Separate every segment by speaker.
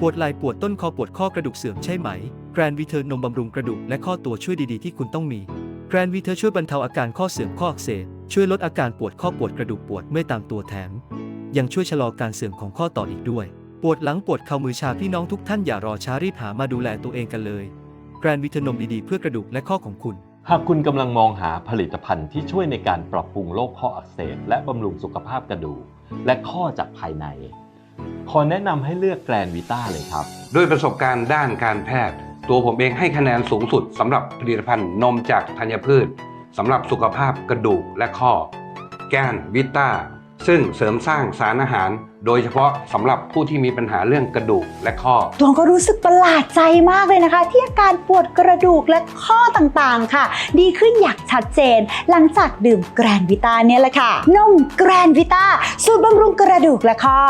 Speaker 1: ปวดไหล่ปวดต้นคอปวดข้อกระดูกเสื่อมใช่ไหม แกรนวีเทอร์นมบำรุงกระดูกและข้อตัวช่วยดีๆที่คุณต้องมี แกรนวีเทอร์ช่วยบรรเทาอาการข้อเสื่อมข้ออักเสบ ช่วยลดอาการปวดข้อปวดกระดูกปวดเมื่อยตามตัวแถม ยังช่วยชะลอการเสื่อมของข้อต่ออีกด้วย ปวดหลังปวดเข่ามือชาพี่น้องทุกท่านอย่ารอช้ารีบหามาดูแลตัวเองกันเลย แกรนวีเทอร์นมดีๆเพื่อกระดูกและข้อของคุณ
Speaker 2: หากคุณกำลังมองหาผลิตภัณฑ์ที่ช่วยในการปรับปรุงโรคข้ออักเสบและบำรุงสุขภาพกระดูกและข้อจากภายใน ขอแนะนำให้เลือกแกรนวิต้าเลยครับ
Speaker 3: ด้วยประสบการณ์ด้านการแพทย์ ตัวผมเองให้คะแนนสูงสุดสำหรับผลิตภัณฑ์นมจากธัญพืชสำหรับสุขภาพกระดูกและข้อ แกนวิต้าซึ่งเสริมสร้างสารอาหารโดยเฉพาะสำหรับผู้ที่มีปัญหาเรื่องกระดูกและข้อ
Speaker 4: ตวงก็รู้สึกประหลาดใจมากเลยนะคะ ที่อาการปวดกระดูกและข้อต่างๆค่ะ ดีขึ้นอย่างชัดเจน หลังจากดื่มแกรนวิตาเนี่ยแหละค่ะนมแกรนวิตาสูตรบำรุงกระดูกและข้อ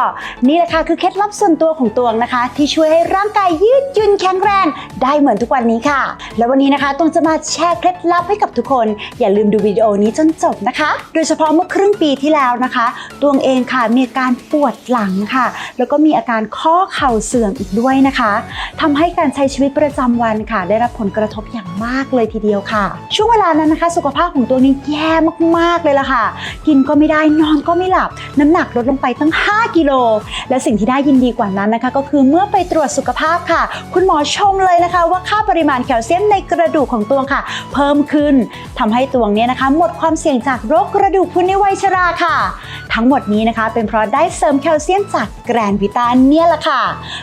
Speaker 4: นี่แหละค่ะคือเคล็ดลับส่วนตัวของตวงนะคะ ที่ช่วยให้ร่างกายยืดหยุ่นแข็งแรง ได้เหมือนทุกวันนี้ค่ะ แล้ววันนี้นะคะตวงจะมาแชร์เคล็ดลับให้กับทุกคน อย่าลืมดูวิดีโอนี้จนจบนะคะ โดยเฉพาะเมื่อครึ่งปีที่แล้วนะคะตวงเองค่ะมีอาการปวดหลังค่ะ แล้วก็มีอาการข้อเข่าเสื่อมอีกด้วยนะคะทำให้การใช้ชีวิตประจำวันค่ะ ได้รับผลกระทบอย่างมากเลยทีเดียวค่ะ ช่วงเวลานั้นนะคะ สุขภาพของตัวนี้แย่มากๆเลยล่ะค่ะ กินก็ไม่ได้นอนก็ไม่หลับ น้ำหนักลดลงไปตั้ง 5 กิโล และสิ่งที่ได้ยินดีกว่านั้นนะคะ ก็คือเมื่อไปตรวจสุขภาพค่ะ คุณหมอชมเลยนะคะ ว่าค่าปริมาณแคลเซียมในกระดูกของตัวค่ะ เพิ่มขึ้นทำให้ตัวเนี้ยนะคะ หมดความเสี่ยงจากโรคกระดูกพรุนในวัยชราค่ะ ทั้งหมดนี้นะคะ เป็นเพราะได้เสริมแคลเซียมจากแกรนวิตาเนี่ยแหละค่ะ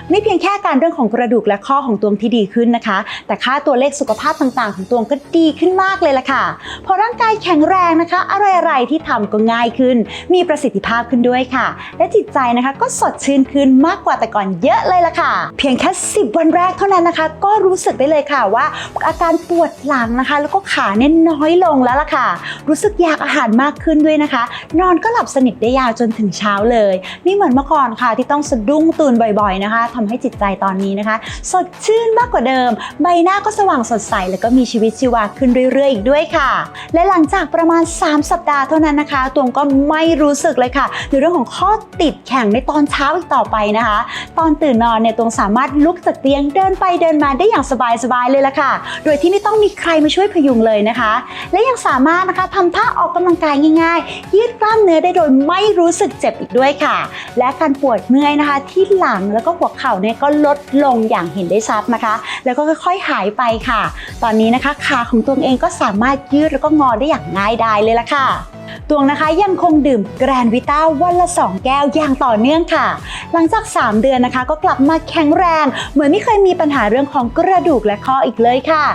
Speaker 4: ไม่เพียงแค่การเรื่องของกระดูกและข้อของตวงที่ดีขึ้นนะคะ แต่ค่าตัวเลขสุขภาพต่างๆ ของตวงก็ดีขึ้นมากเลยล่ะค่ะ พอร่างกายแข็งแรงนะคะ อะไรๆที่ทำก็ง่ายขึ้น มีประสิทธิภาพขึ้นด้วยค่ะ และจิตใจนะคะก็สดชื่นขึ้นมากกว่าแต่ก่อนเยอะเลยล่ะค่ะ เพียงแค่ 10 วันแรกเท่านั้นนะคะ ก็รู้สึกได้เลยค่ะว่า อาการปวดหลังนะคะ แล้วก็ขาเนี่ยน้อยลงแล้วล่ะค่ะ รู้สึกอยากอาหารมากขึ้นด้วยนะคะ นอนก็หลับสนิทได้ยาวจนถึงเช้าเลย ไม่เหมือนเมื่อก่อนค่ะ ที่ต้องสะดุ้งตื่นบ่อยๆนะคะทำให้จิตใจตอนนี้นะคะ สดชื่นมากกว่าเดิม ใบหน้าก็สว่างสดใส แล้วก็มีชีวิตชีวาขึ้นเรื่อยๆอีกด้วยค่ะ และหลังจากประมาณ 3 สัปดาห์เท่านั้นนะคะตวงก็ไม่รู้สึกเลยค่ะ ในเรื่องของข้อติดแข็งในตอนเช้าอีกต่อไปนะคะ ตอนตื่นนอนเนี่ยตวงสามารถลุกจากเตียงเดินไปเดินมาได้อย่างสบายๆเลยละค่ะ โดยที่ไม่ต้องมีใครมาช่วยพยุงเลยนะคะ และยังสามารถนะคะทำท่าออกกำลังกายง่ายๆ ยืดกล้ามเนื้อได้โดยไม่ไม่รู้สึกเจ็บอีกด้วยค่ะ และการปวดเมื่อยนะคะ ที่หลังแล้วก็หัวเข่าเนี่ยก็ลดลงอย่างเห็นได้ชัดนะคะ แล้วก็ค่อยๆหายไปค่ะ ตอนนี้นะคะขาของตัวเองก็สามารถยืดแล้วก็งอได้อย่างง่ายดายเลยละค่ะ ตวงนะคะยังคงดื่มแกรนวิต้าวันละ 2 แก้วอย่างต่อเนื่องค่ะ หลังจาก 3 เดือนนะคะ ก็กลับมาแข็งแรง เหมือนไม่เคยมีปัญหาเรื่องของกระดูกและข้ออีกเลยค่ะ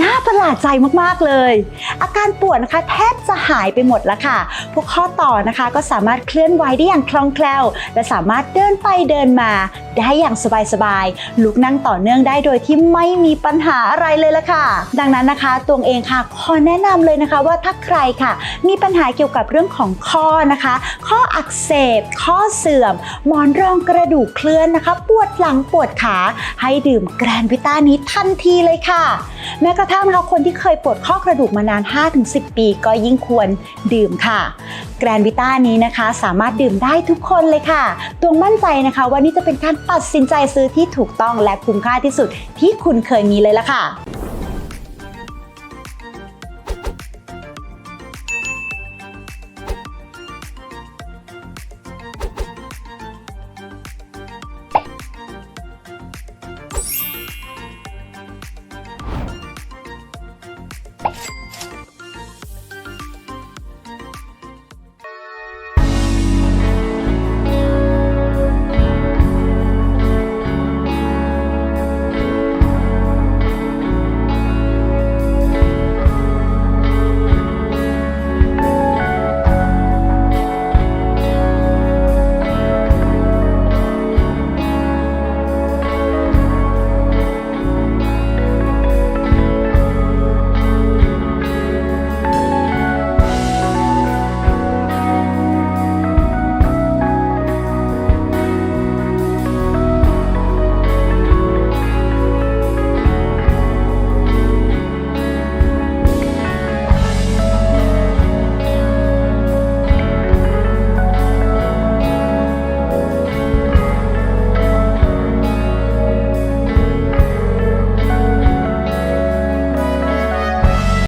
Speaker 4: น่าประหลาดใจมากๆเลย อาการปวดนะคะแทบจะหายไปหมดแล้วค่ะ พวกข้อต่อนะคะก็สามารถเคลื่อนไหวได้อย่างคล่องแคล่ว และสามารถเดินไปเดินมา ได้อย่างสบายๆลุกนั่งต่อเนื่องได้โดยที่ไม่มีปัญหาอะไรเลยละค่ะ ดังนั้นนะคะตวงเองค่ะขอแนะนำเลยนะคะว่าถ้าใครค่ะ มีปัญหาเกี่ยวกับเรื่องของข้อนะคะ ข้ออักเสบ ข้อเสื่อม หมอนรองกระดูกเคลื่อนนะคะ ปวดหลังปวดขาให้ดื่มแกรนวิต้านี้ทันทีเลยค่ะ แม้กระทั่งนะคะคนที่เคยปวดข้อกระดูกมานาน 5-10 ปีก็ยิ่งควรดื่มค่ะ แกรนวิต้านี้นะคะ สามารถดื่มได้ทุกคนเลยค่ะ ตวงมั่นใจนะคะว่านี่จะเป็นการตัดสินใจซื้อที่ถูกต้องและคุ้มค่าที่สุดที่คุณเคยมีเลยล่ะค่ะ